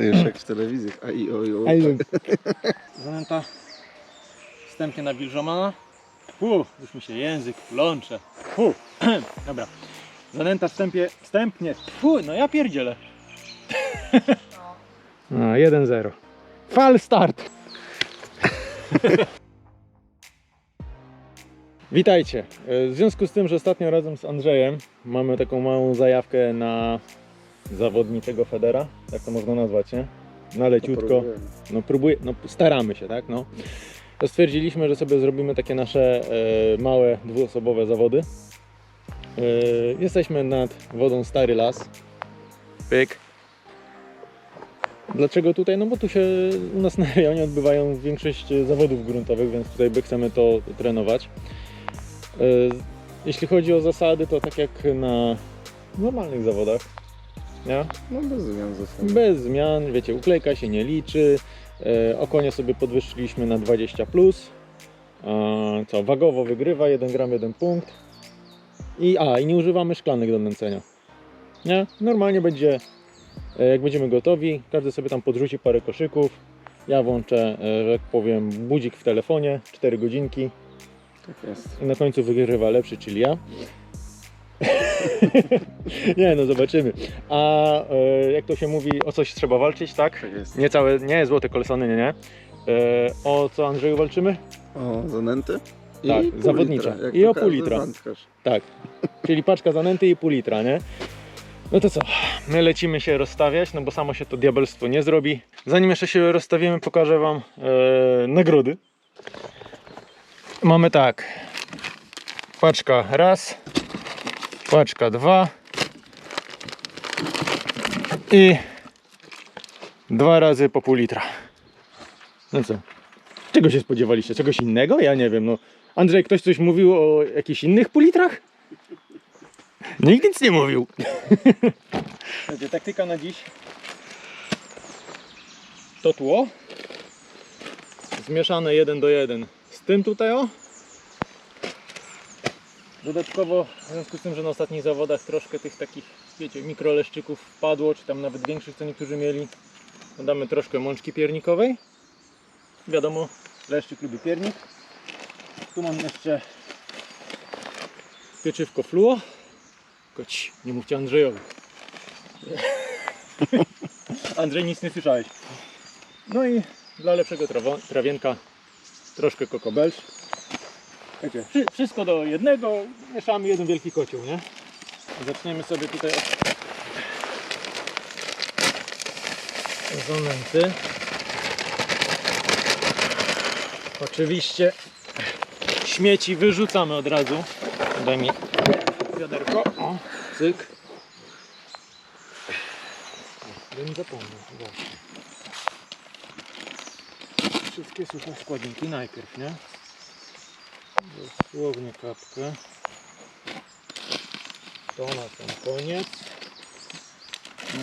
To już jak w telewizji. A i o, i o. Zanęta wstępnie nawilżona. Fu, już mi się język plącze. Fu. Dobra. Zanęta wstępie, wstępnie. Fu, no ja pierdzielę. No, 1-0. Fal start. Witajcie. W związku z tym, że ostatnio razem z Andrzejem mamy taką małą zajawkę na zawodniczego Federa, jak to można nazwać, nie? Na leciutko no próbuję, no staramy się, tak, no. To stwierdziliśmy, że sobie zrobimy takie nasze e, małe, dwuosobowe zawody. E, jesteśmy nad wodą Stary Las. Pyk. Dlaczego tutaj? No bo tu się u nas na rejonie odbywają większość zawodów gruntowych, więc tutaj by chcemy to trenować. E, jeśli chodzi o zasady, to tak jak na normalnych zawodach. Nie? No bez zmian. Bez zmian, wiecie, uklejka się nie liczy. E, okonie sobie podwyższyliśmy na 20. Plus. E, co, wagowo wygrywa, 1 gram, 1 punkt. I a, i nie używamy szklanek do nęcenia. Nie? Normalnie będzie, e, jak będziemy gotowi, każdy sobie tam podrzuci parę koszyków. Ja włączę, e, że tak powiem, budzik w telefonie, 4 godzinki Tak jest. i na końcu wygrywa lepszy, czyli ja. nie, no zobaczymy. A e, jak to się mówi, o coś trzeba walczyć, tak? Tak jest. Nie całe, nie złote kolesony, nie, nie. E, o co Andrzeju walczymy? O, zanęty? Tak, pół zawodnicza. litra, jak I to o pół każdy litra. wędkarz. Tak. Czyli paczka zanęty i pół litra, nie? No to co? My lecimy się rozstawiać, no bo samo się to diabelstwo nie zrobi. Zanim jeszcze się rozstawimy, pokażę Wam e, nagrody. Mamy tak. Paczka raz. Paczka dwa. I dwa razy po pół litra. No co? Czego się spodziewaliście? Czegoś innego? Ja nie wiem, no. Andrzej, ktoś coś mówił o jakichś innych pół litrach? Nikt nic nie mówił. Słuchajcie, taktyka na dziś. To tło. Zmieszane jeden do jeden z tym tutaj o. Dodatkowo, w związku z tym, że na ostatnich zawodach troszkę tych takich, wiecie, mikroleszczyków wpadło, czy tam nawet większych, co niektórzy mieli, dodamy troszkę mączki piernikowej. Wiadomo, leszczyk lubi piernik. Tu mam jeszcze pieczywko fluo. Koć, nie mówcie Andrzejowi. Andrzej, nic nie słyszałeś. No i dla lepszego trawienka troszkę kokobelcz. Wiecie, wszy- wszystko do jednego, mieszamy jeden wielki kocioł, nie? Zaczniemy sobie tutaj od zonęty. Oczywiście śmieci wyrzucamy od razu. Daj mi wiaderko. O, cyk. Bym zapomniał. Właśnie. Wszystkie suche składniki najpierw, nie? Dosłownie kapkę. To na sam koniec.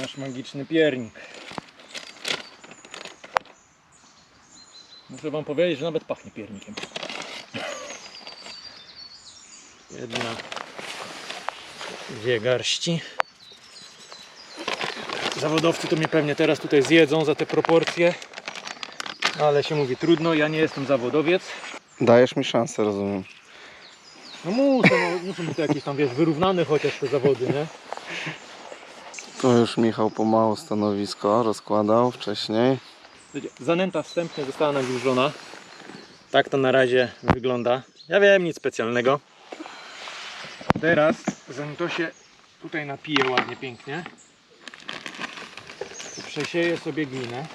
Nasz magiczny piernik. Muszę wam powiedzieć, że nawet pachnie piernikiem. Jedna, dwie garści. Zawodowcy to mnie pewnie teraz tutaj zjedzą za te proporcje. Ale się mówi trudno, ja nie jestem zawodowiec. Dajesz mi szansę, rozumiem. No no, muszą być to jakieś tam wiesz, wyrównane chociaż te zawody, nie? Tu już Michał pomału stanowisko rozkładał wcześniej. Zanęta wstępnie została nawilżona. Tak to na razie wygląda. Ja wiem, nic specjalnego. Teraz, zanim to się tutaj napije ładnie, pięknie, to przesieję sobie glinę.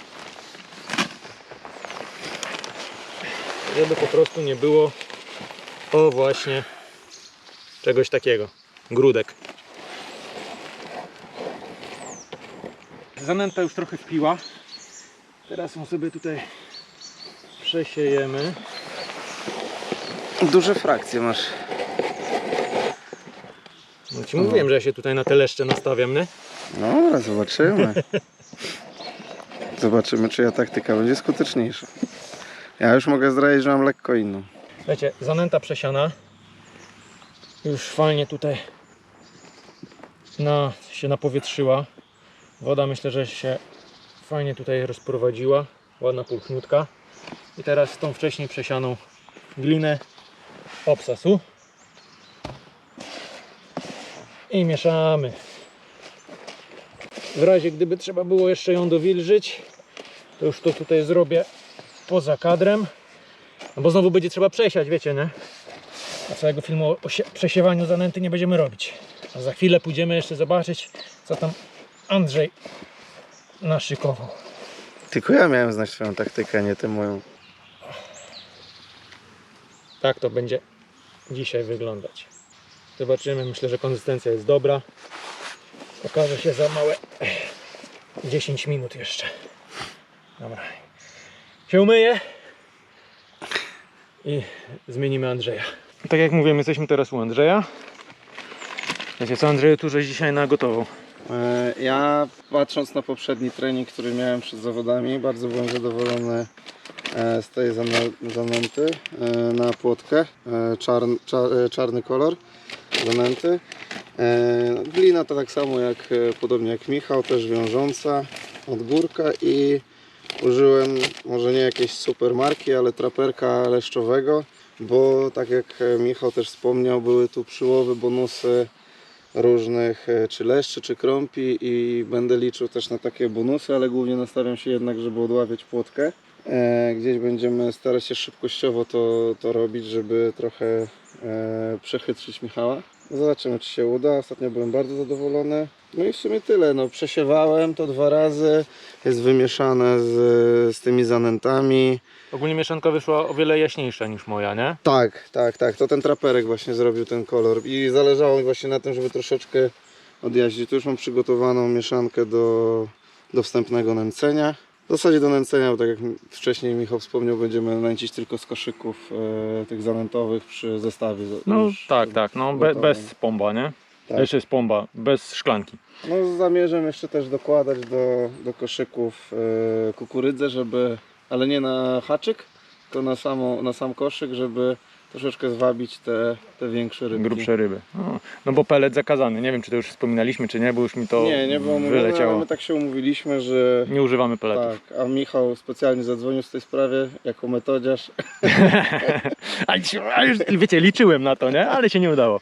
Żeby po prostu nie było, o właśnie, czegoś takiego. Grudek. Zanęta już trochę wpiła. Teraz ją sobie tutaj przesiejemy. Duże frakcje masz. No ci mówiłem, że ja się tutaj na te leszcze nastawiam, nie? Dobra, zobaczymy. Zobaczymy, czyja taktyka będzie skuteczniejsza. Ja już mogę zdradzić, że mam lekko inną. Wiecie, zanęta przesiana. Już fajnie tutaj na, się napowietrzyła. Woda myślę, że się fajnie tutaj rozprowadziła, ładna pulchniutka. I teraz tą wcześniej przesianą glinę obsasu i mieszamy. W razie gdyby trzeba było jeszcze ją dowilżyć, to już to tutaj zrobię poza kadrem, no bo znowu będzie trzeba przesiać, wiecie, nie? A całego filmu o sie- przesiewaniu zanęty nie będziemy robić. A za chwilę pójdziemy jeszcze zobaczyć, co tam Andrzej naszykował. Tylko ja miałem znać swoją taktykę, nie tę moją. Tak to będzie dzisiaj wyglądać. Zobaczymy, myślę, że konsystencja jest dobra. Okaże się za małe 10 minut jeszcze. Dobra. Się umyję i zmienimy Andrzeja. Tak jak mówiłem, jesteśmy teraz u Andrzeja. Wiecie co, Andrzeju, tu żeś dzisiaj nagotował. E, Ja patrząc na poprzedni trening, który miałem przed zawodami, bardzo byłem zadowolony e, z tej zanęty e, na płotkę. Czarn, cza- e, czarny kolor zanęty. Glina to tak samo jak podobnie jak Michał, też wiążąca od górka i użyłem może nie jakiejś super marki, ale traperka leszczowego, bo tak jak e, Michał też wspomniał, były tu przyłowy, bonusy różnych e, czy leszczy, czy krąpi i będę liczył też na takie bonusy, ale głównie nastawiam się jednak, żeby odławiać płotkę. E, Gdzieś będziemy starać się szybkościowo to, to robić, żeby trochę przechytrzyć Michała. Zobaczymy, czy się uda. Ostatnio byłem bardzo zadowolony. No i w sumie tyle. No, przesiewałem to dwa razy. Jest wymieszane z, z tymi zanętami. Ogólnie mieszanka wyszła o wiele jaśniejsza niż moja, nie? Tak, tak, tak. To ten traperek właśnie zrobił ten kolor. I zależało mi właśnie na tym, żeby troszeczkę odjaździć. Tu już mam przygotowaną mieszankę do, do wstępnego nęcenia. W zasadzie do nęcenia, bo tak jak wcześniej Michał wspomniał, będziemy nęcić tylko z koszyków e, tych zanętowych przy zestawie. No już tak, tak, no be, bez pomba, nie? Tak. Jeszcze jest pomba, bez szklanki. No zamierzam jeszcze też dokładać do, do koszyków e, kukurydzę, żeby, ale nie na haczyk, tylko na, samo, na sam koszyk, żeby troszeczkę zwabić te, te większe rybki. Grubsze ryby. No, no bo pelet zakazany. Nie wiem, czy to już wspominaliśmy, czy nie, bo już mi to nie, nie było mówione, ale wyleciało. my tak się umówiliśmy, że Nie używamy peletów. tak, a Michał specjalnie zadzwonił w tej sprawie jako metodziarz. A już, wiecie, liczyłem na to, nie? Ale się nie udało.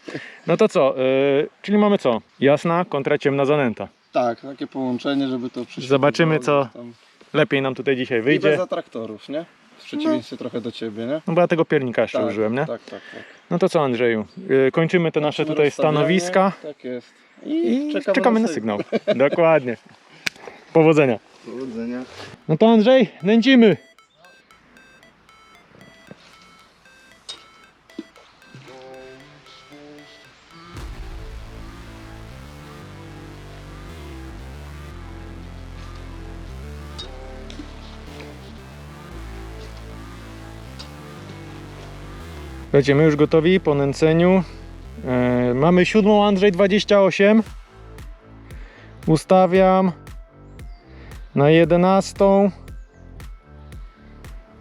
No to co? Yy, czyli mamy co? Jasna kontra ciemna zanęta. Tak, takie połączenie, żeby to przyszło. Zobaczymy, co Tam. Lepiej nam tutaj dzisiaj I bez wyjdzie. atraktorów, nie? W przeciwieństwie trochę do ciebie, nie? No bo ja tego piernika jeszcze Tak, użyłem, nie? Tak, tak, tak. No to co Andrzeju? Yy, kończymy te nasze tutaj stanowiska Tak jest. i czekamy, na sygnał. Dokładnie. Powodzenia. Powodzenia. No to Andrzej, nęcimy. Słuchajcie, my już gotowi po nęceniu. E, mamy siódmą Andrzej 28. Ustawiam na 11.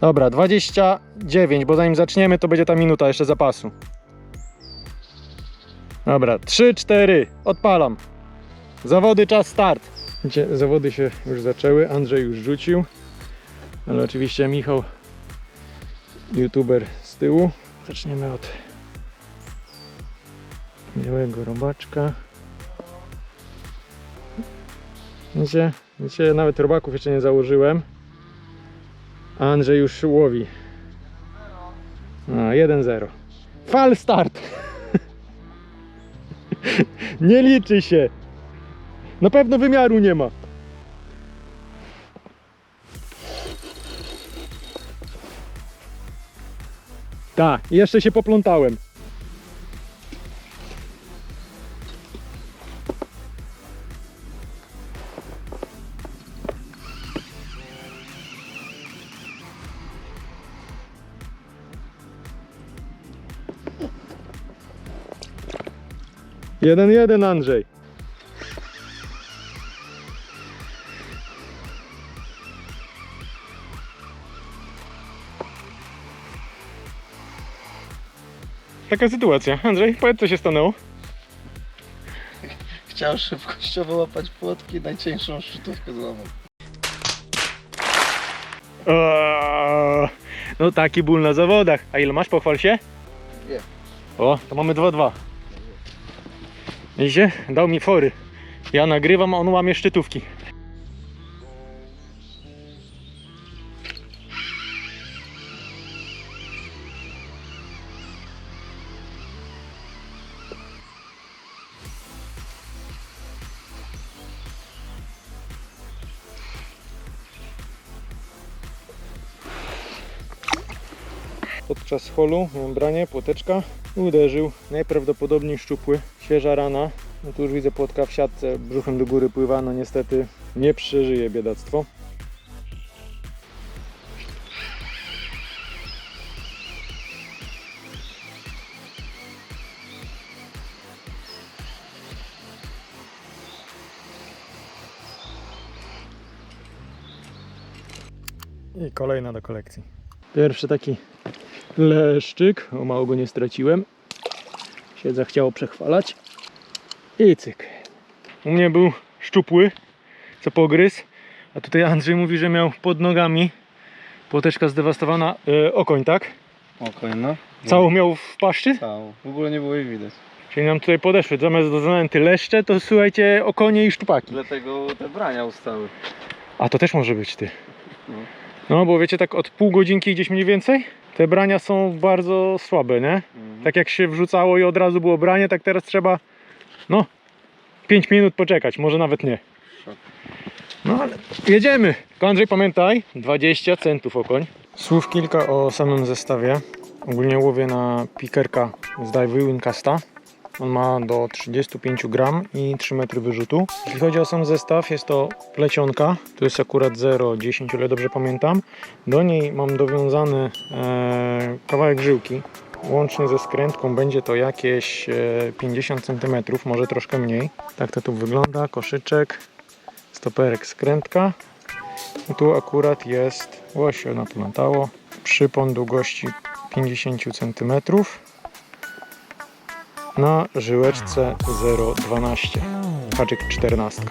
Dobra, 29, bo zanim zaczniemy, to będzie ta minuta jeszcze zapasu. Dobra, 3, 4, odpalam. Zawody, czas start. Zawody się już zaczęły, Andrzej już rzucił, ale oczywiście Michał, youtuber z tyłu. Zaczniemy od białego robaczka. Widzicie, widzicie, nawet robaków jeszcze nie założyłem. A Andrzej już łowi. A, 1-0. Fal start! nie liczy się! Na pewno wymiaru nie ma. Tak, jeszcze się poplątałem. Jeden jeden Andrzej. Taka sytuacja. Andrzej, powiedz co się stanęło. Chciał szybkościowo łapać płotki, najcieńszą szczytówkę złamał. No taki ból na zawodach. A ile masz? Pochwal się. Dwie. O, to mamy 2-2. Widzicie? Dał mi fory. Ja nagrywam, a on łamie szczytówki. Podczas holu miałem branie, płoteczka uderzył, najprawdopodobniej szczupły, świeża rana. No tu już widzę płotka w siatce, brzuchem do góry pływa, no niestety nie przeżyje biedactwo. I kolejna do kolekcji. Pierwszy taki leszczyk, o mało go nie straciłem. Się zachciało przechwalać. I cyk. U mnie był szczupły, co pogryz. A tutaj Andrzej mówi, że miał pod nogami płoteczka zdewastowana e, okoń, tak? Okej, no. Całą miał w paszczy? Całą. W ogóle nie było jej widać. Czyli nam tutaj podeszły. Zamiast do zanęty leszcze, to słuchajcie okonie i szczupaki. Dlatego te brania ustały. A to też może być ty. No. No bo wiecie, tak od pół godzinki gdzieś mniej więcej, te brania są bardzo słabe, nie? Mhm. Tak jak się wrzucało i od razu było branie, tak teraz trzeba, no, 5 minut poczekać, może nawet nie. No ale jedziemy. Andrzej pamiętaj, 20 centów okoń. Słów kilka o samym zestawie. Ogólnie łowię na pikerka z Divey Wincasta. On ma do 35 gram i 3 metry wyrzutu. Jeśli chodzi o sam zestaw, jest to plecionka. To jest akurat 0,10, o ile dobrze pamiętam. Do niej mam dowiązany e, kawałek żyłki. Łącznie ze skrętką będzie to jakieś e, 50 cm, może troszkę mniej. Tak to tu wygląda. Koszyczek, stoperek, skrętka. I tu akurat jest łosio naplątało. Przypon długości 50 cm na żyłeczce 0,12 haczyk 14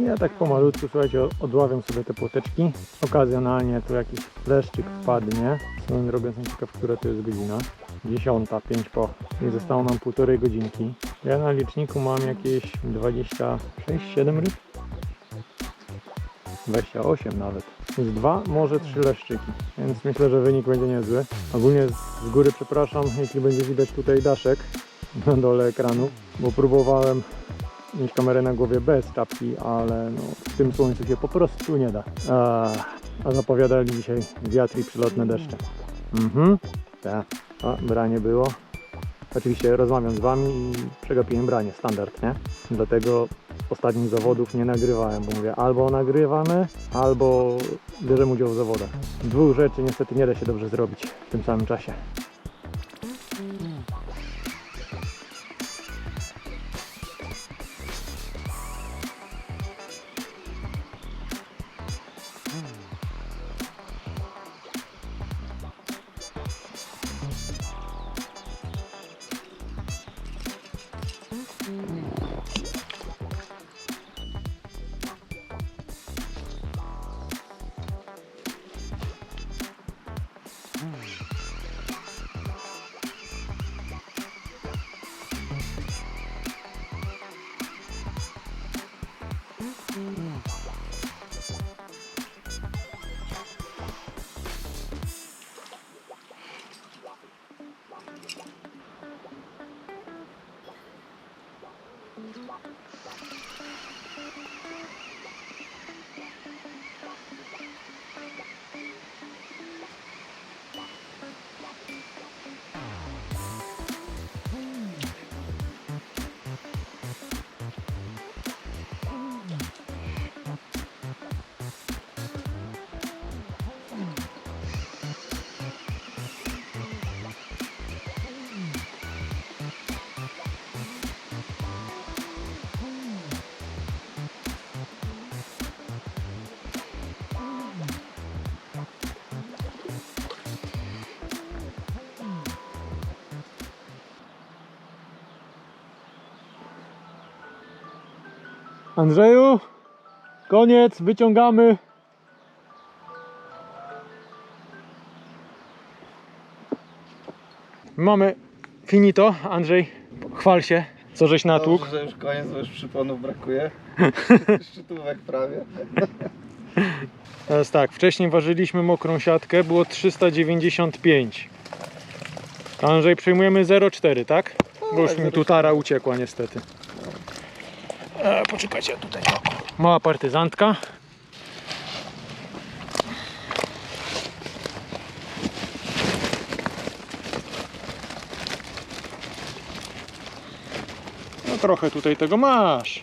ja tak pomalutku, słuchajcie, odławiam sobie te płoteczki. Okazjonalnie tu jakiś leszczyk wpadnie. Swoją drogą jestem ciekaw, która to jest godzina. 10, 5 po. I zostało nam półtorej godzinki. Ja na liczniku mam jakieś 26, 7 ryb. 28 nawet. Jest dwa, może trzy leszczyki, więc myślę, że wynik będzie niezły. Ogólnie z- z góry przepraszam, jeśli będzie widać tutaj daszek na dole ekranu, bo próbowałem mieć kamerę na głowie bez czapki, ale no, w tym słońcu się po prostu nie da. A, a zapowiadali dzisiaj wiatr i przylotne deszcze. Mhm, tak. A, branie było. Oczywiście rozmawiam z Wami i przegapiłem branie, standard, nie? Dlatego ostatnich zawodów nie nagrywałem, bo mówię albo nagrywamy, albo bierzemy udział w zawodach. Dwóch rzeczy niestety nie da się dobrze zrobić w tym samym czasie. Andrzeju, koniec, wyciągamy. Mamy finito. Andrzej, chwal się, co żeś natłukł. Dobrze, że już koniec, bo już przyponów brakuje. Szczytówek prawie. Teraz tak, wcześniej ważyliśmy mokrą siatkę, było 395. Andrzej, przyjmujemy 0,4, tak? Bo już mi tu tara uciekła niestety. E, poczekajcie, tutaj. Mała partyzantka. No trochę tutaj tego masz.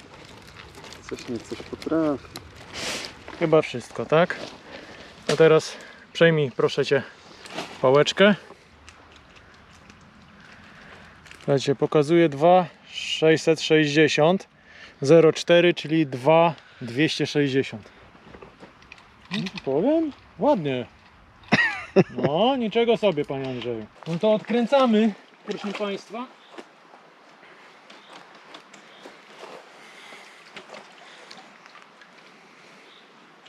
Coś nie coś potrafi. Chyba wszystko, tak? A teraz przejmij, proszę cię, pałeczkę. Słuchajcie, pokazuje 2,660 0,4, czyli 2,260. No, powiem? Ładnie. No, niczego sobie, panie Andrzeju. No to odkręcamy, proszę państwa.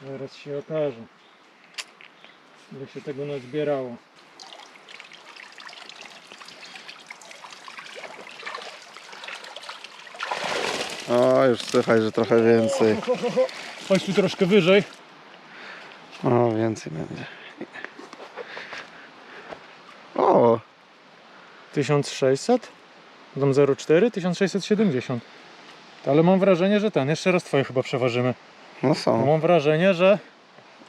Zaraz się okaże, ile się tego nazbierało. O, już słychać, że trochę więcej. Chodź tu troszkę wyżej. O, więcej będzie. O, 1600? Dam 0,4? 1670. Ale mam wrażenie, że ten, jeszcze raz twoje chyba przeważymy. no są. mam wrażenie, że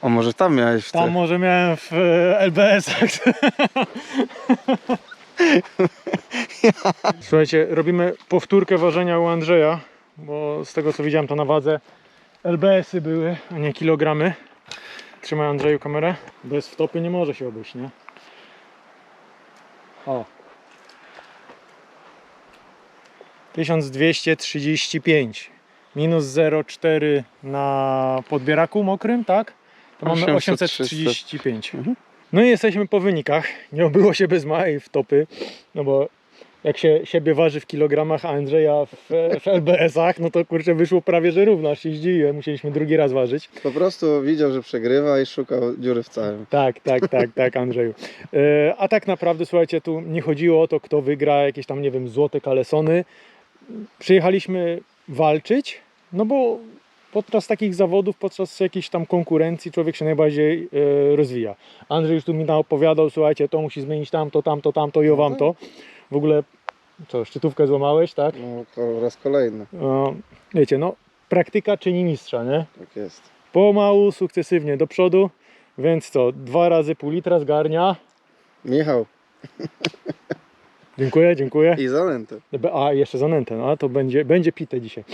O, może tam miałeś w tam może miałem w e, LBS-ach. Słuchajcie, robimy powtórkę ważenia u Andrzeja, bo z tego co widziałem to na wadze LBS-y były, a nie kilogramy. Trzymaj Andrzeju kamerę. Bez wtopy nie może się obejść, nie? O. 1235 minus 0,4 na podbieraku mokrym, tak? To mamy 800, 835. Mhm. No i jesteśmy po wynikach. Nie obyło się bez małej wtopy, no bo jak się siebie waży w kilogramach, a Andrzeja w, w LBS-ach, no to kurczę wyszło prawie, że równo, aż się zdziwiłem. Musieliśmy drugi raz ważyć. Po prostu widział, że przegrywa i szukał dziury w całym. Tak, tak, tak, tak, Andrzeju. E, A tak naprawdę, słuchajcie, tu nie chodziło o to, kto wygra jakieś tam, nie wiem, złote kalesony. Przyjechaliśmy walczyć, no bo podczas takich zawodów, podczas jakiejś tam konkurencji człowiek się najbardziej e, rozwija. Andrzej już tu mi opowiadał, słuchajcie, to musi zmienić tamto, tamto, tamto i owam to. W ogóle, co, szczytówkę złamałeś, tak? No, po raz kolejny. No, wiecie, no, praktyka czyni mistrza, nie? Tak jest. Pomału, sukcesywnie do przodu, więc co, dwa razy pół litra zgarnia. Michał Dziękuję, dziękuję. i zanętę. A, jeszcze zanętę, no to będzie, będzie pite dzisiaj.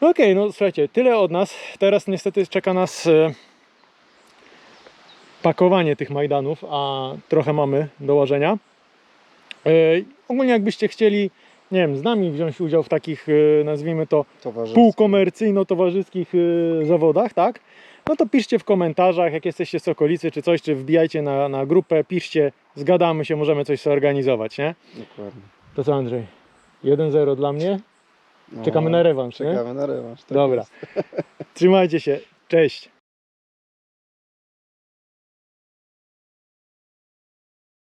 Okej, no słuchajcie, tyle od nas. Teraz niestety czeka nas e, pakowanie tych Majdanów, a trochę mamy do łożenia. E, ogólnie jakbyście chcieli, nie wiem, z nami wziąć udział w takich, e, nazwijmy to, półkomercyjno-towarzyskich y, zawodach, tak? No to piszcie w komentarzach, jak jesteście z okolicy czy coś, czy wbijajcie na, na grupę, piszcie, zgadamy się, możemy coś zorganizować, nie? Dokładnie. To co Andrzej? 1-0 dla mnie. No, Czekamy na rewanż, nie? Czekamy na rewanż. tak Dobra. jest. Trzymajcie się. Cześć.